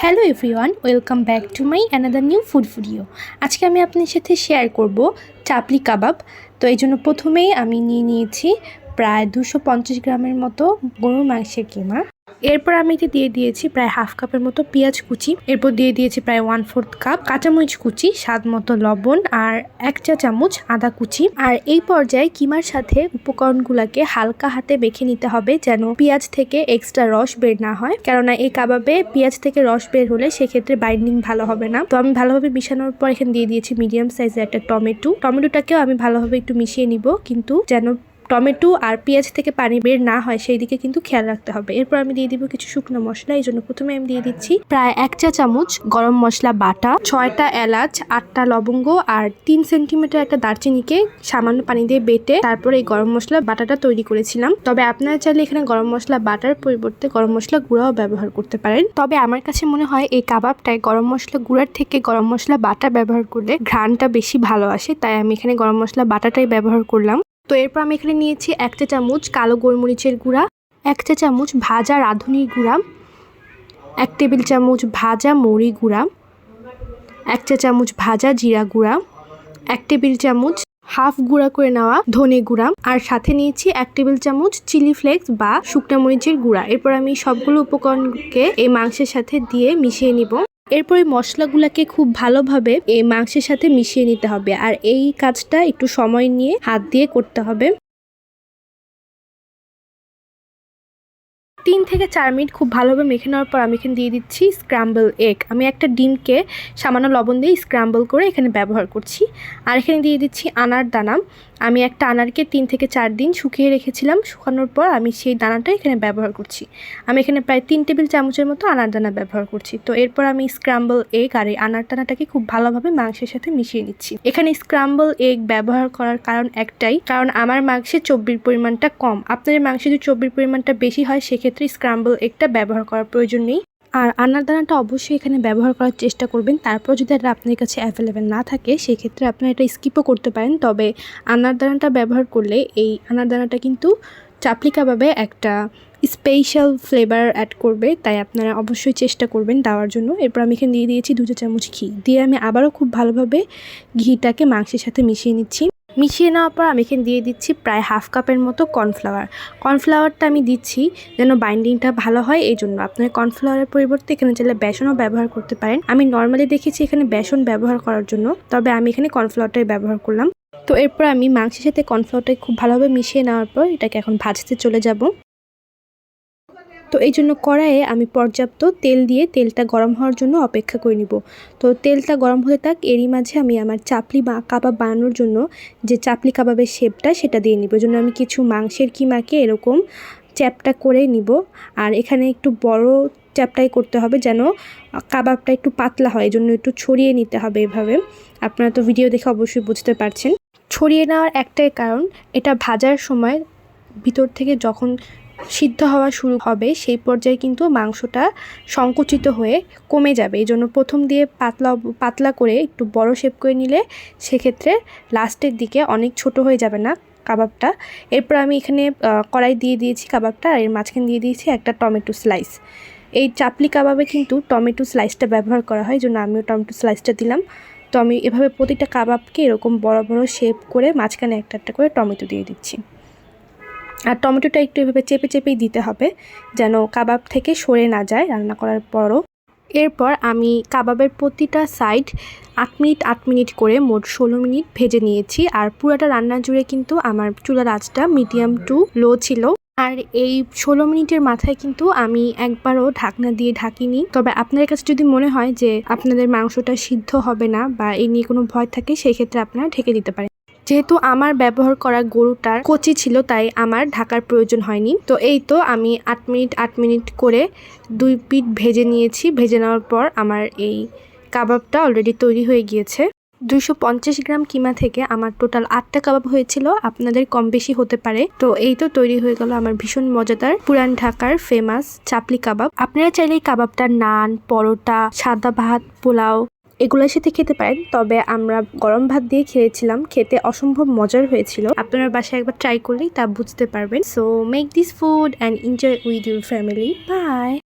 Hello everyone, welcome back to my another new food video. আজকে আমি আপনার সাথে শেয়ার করব চাপলি কাবাব। তো এই জন্য প্রথমেই আমি নিয়ে নিয়েছি প্রায় দুশো পঞ্চাশ গ্রামের মতো গরুর মাংসের কিমা। এরপর আমি এতে দিয়ে দিয়েছি প্রায় হাফ কাপের মতো পেঁয়াজ কুচি। এরপর দিয়ে দিয়েছি প্রায় ওয়ান ফোর্থ কাপ কাঁচামরিচ কুচি, স্বাদ মতো লবণ আর এক চা চামচ আদা কুচি। আর এই পর্যায়ে কিমার সাথে উপকরণগুলোকে হালকা হাতে মেখে নিতে হবে যেন পেঁয়াজ থেকে এক্সট্রা রস বের না হয়। কেননা এই কাবাবে পেঁয়াজ থেকে রস বের হলে সেক্ষেত্রে বাইন্ডিং ভালো হবে না। তো আমি ভালোভাবে মিশানোর পর এখানে দিয়ে দিয়েছি মিডিয়াম সাইজের একটা টমেটো। টমেটোটাকেও আমি ভালোভাবে একটু মিশিয়ে নিব। কিন্তু যেন টমেটো আর পেঁয়াজ থেকে পানি বের না হয়, সেই দিকে কিন্তু খেয়াল রাখতে হবে। এরপর আমি দিয়ে দিব কিছু শুকনো মশলা, এই জন্য প্রথমে আমি দিয়ে দিচ্ছি প্রায় এক চা চামচ গরম মশলা বাটা, ছয়টা এলাচ, আটটা লবঙ্গ আর তিন সেন্টিমিটার একটা দারচিনিকে সামান্য পানি দিয়ে বেটে তারপর এই গরম মশলা বাটাটা তৈরি করেছিলাম। তবে আপনারা চাইলে এখানে গরম মশলা বাটার পরিবর্তে গরম মশলা গুঁড়াও ব্যবহার করতে পারেন। তবে আমার কাছে মনে হয় এই কাবাবটায় গরম মশলা গুঁড়ার থেকে গরম মশলা বাটা ব্যবহার করলে ঘ্রাণটা বেশি ভালো আসে, তাই আমি এখানে গরম মশলা বাটাটাই ব্যবহার করলাম। তো এরপর আমি এখানে নিয়েছি এক চা চামচ কালো গোলমরিচের গুঁড়া, এক চা চামচ ভাজা রাঁধুনির গুঁড়া, এক টেবিল চামচ ভাজা মৌরি গুঁড়া, এক চা চামচ ভাজা জিরা গুঁড়া, এক টেবিল চামচ হাফ গুঁড়া করে নেওয়া ধনে গুঁড়া আর সাথে নিয়েছি এক টেবিল চামচ চিলি ফ্লেক্স বা শুকনা মরিচের গুঁড়া। এরপর আমি সবগুলো উপকরণকে এই মাংসের সাথে দিয়ে মিশিয়ে নিব। এরপর এই মশলাগুলোকে খুব ভালোভাবে এই মাংসের সাথে মিশিয়ে নিতে হবে। আর এই কাজটা একটু সময় নিয়ে হাত দিয়ে করতে হবে। তিন থেকে চার মিনিট খুব ভালোভাবে মেখে নেওয়ার পর আমি এখানে দিয়ে দিচ্ছি স্ক্রাম্বল এগ আমি একটা ডিমকে সামান্য লবণ দিয়ে স্ক্রাম্বল করে এখানে ব্যবহার করছি। আর এখানে দিয়ে দিচ্ছি আনার দানা। আমি একটা আনারকে তিন থেকে চার দিন শুকিয়ে রেখেছিলাম। শুকানোর পর আমি সেই দানাটা এখানে ব্যবহার করছি। আমি এখানে প্রায় তিন টেবিল চামচের মতো আনার দানা ব্যবহার করছি। তো এরপর আমি স্ক্রাম্বল এগ আর এই আনার দানাটাকে খুব ভালোভাবে মাংসের সাথে মিশিয়ে নিচ্ছি। এখানে স্ক্রাম্বল এগ ব্যবহার করার কারণ একটাই। কারণ আমার মাংসে চর্বির পরিমাণটা কম। আপনাদের মাংসে যদি চর্বির পরিমাণটা বেশি হয়, সেক্ষেত্রে স্ক্রাম্বল এগটা ব্যবহার করার প্রয়োজন নেই। আর আনার দানাটা অবশ্যই এখানে ব্যবহার করার চেষ্টা করবেন। তারপর যদি এটা আপনার কাছে অ্যাভেলেবেল না থাকে, সেক্ষেত্রে আপনারা এটা স্কিপও করতে পারেন। তবে আনার দানাটা ব্যবহার করলে এই আনার দানাটা কিন্তু চাপলি কাবাবে একটা স্পেশাল ফ্লেভার অ্যাড করবে। তাই আপনারা অবশ্যই চেষ্টা করবেন দেওয়ার জন্য। এরপর আমি এখানে দিয়ে দিয়েছি দুটো চামচ ঘি। দিয়ে আমি আবারও খুব ভালোভাবে ঘিটাকে মাংসের সাথে মিশিয়ে নিচ্ছি। মিশিয়ে নেওয়ার পর আমি এখানে দিয়ে দিচ্ছি প্রায় হাফ কাপের মতো কর্নফ্লাওয়ার। কর্নফ্লাওয়ারটা আমি দিচ্ছি যেন বাইন্ডিংটা ভালো হয়, এই জন্য। আপনার কর্নফ্লাওয়ারের পরিবর্তে এখানে চাইলে বেসনও ব্যবহার করতে পারেন। আমি নর্মালি দেখেছি এখানে বেসন ব্যবহার করার জন্য, তবে আমি এখানে কর্নফ্লাওয়ারটাই ব্যবহার করলাম। তো এরপর আমি মাংসের সাথে কর্নফ্লাওয়ারটাকে খুব ভালোভাবে মিশিয়ে নেওয়ার পর এটাকে এখন ভাজতে চলে যাব। তো এই জন্য কড়াইয়ে আমি পর্যাপ্ত তেল দিয়ে তেলটা গরম হওয়ার জন্য অপেক্ষা করে নিব। তো তেলটা গরম হতে থাক, এরই মাঝে আমি আমার চাপলি বা কাবাব বানানোর জন্য যে চাপলি কাবাবের শেপটা সেটা দিয়ে নিব। জন্য আমি কিছু মাংসের কিমাকে এরকম চ্যাপটা করে নিব। আর এখানে একটু বড় চ্যাপটাই করতে হবে যেন কাবাবটা একটু পাতলা হয় এই জন্য একটু ছড়িয়ে নিতে হবে এভাবে। আপনারা তো ভিডিও দেখে অবশ্যই বুঝতে পারছেন। ছড়িয়ে নেওয়ার একটাই কারণ, এটা ভাজার সময় ভিতর থেকে যখন সিদ্ধ হওয়া শুরু হবে, সেই পর্যায়ে কিন্তু মাংসটা সংকুচিত হয়ে কমে যাবে। এই জন্য প্রথম দিয়ে পাতলা পাতলা করে একটু বড় শেপ করে নিলে সেক্ষেত্রে লাস্টের দিকে অনেক ছোট হয়ে যাবে না কাবাবটা। এরপর আমি এখানে কড়াই দিয়ে দিয়েছি কাবাবটা আর এর মাঝখানে দিয়ে দিয়েছি একটা টমেটো স্লাইস এই চাপলি কাবাবে কিন্তু টমেটো স্লাইসটা ব্যবহার করা হয় জন্য আমিও টমেটো স্লাইসটা দিলাম। তো আমি এভাবে প্রতিটা কাবাবকে এরকম বড় বড় শেপ করে মাঝখানে একটা একটা করে টমেটো দিয়ে দিচ্ছি। আর টমেটোটা একটু এভাবে চেপে চেপেই দিতে হবে, যেন কাবাব থেকে সরে না যায় রান্না করার পরও। এরপর আমি কাবাবের প্রতিটা সাইড আট মিনিট আট মিনিট করে মোট ষোলো মিনিট ভেজে নিয়েছি, আর পুরোটা রান্না জুড়ে কিন্তু আমার চুলার আঁচটা মিডিয়াম টু লো ছিল। আর এই ষোলো মিনিটের মাথায় কিন্তু আমি একবারও ঢাকনা দিয়ে ঢাকিনি। তবে আপনাদের কাছে যদি মনে হয় যে আপনাদের মাংসটা সিদ্ধ হবে না বা এই নিয়ে কোনো ভয় থাকে, সেই ক্ষেত্রে আপনারা ঢেকে দিতে পারেন। যেহেতু আমার ব্যবহার করা গরুটার কচি ছিল, তাই আমার ঢাকার প্রয়োজন হয়নি। তো এই তো আমি আট মিনিট আট মিনিট করে দুই পিঠ ভেজে নিয়েছি। ভেজে নেওয়ার পর আমার এই কাবাবটা অলরেডি তৈরি হয়ে গিয়েছে। দুইশো পঞ্চাশ গ্রাম কিমা থেকে আমার টোটাল আটটা কাবাব হয়েছিল। আপনাদের কম বেশি হতে পারে। তো এই তো তৈরি হয়ে গেল আমার ভীষণ মজাদার পুরান ঢাকার ফেমাস চাপলি কাবাব। আপনারা চাইলে এই কাবাবটা নান, পরোটা, সাদা ভাত, পোলাও এগুলোর সাথে খেতে পারেন, তবে আমরা গরম ভাত দিয়ে খেয়েছিলাম, খেতে অসম্ভব মজার হয়েছিল। আপনার বাসায় একবার ট্রাই করলেই তা বুঝতে পারবেন। So make this food and enjoy with your family bye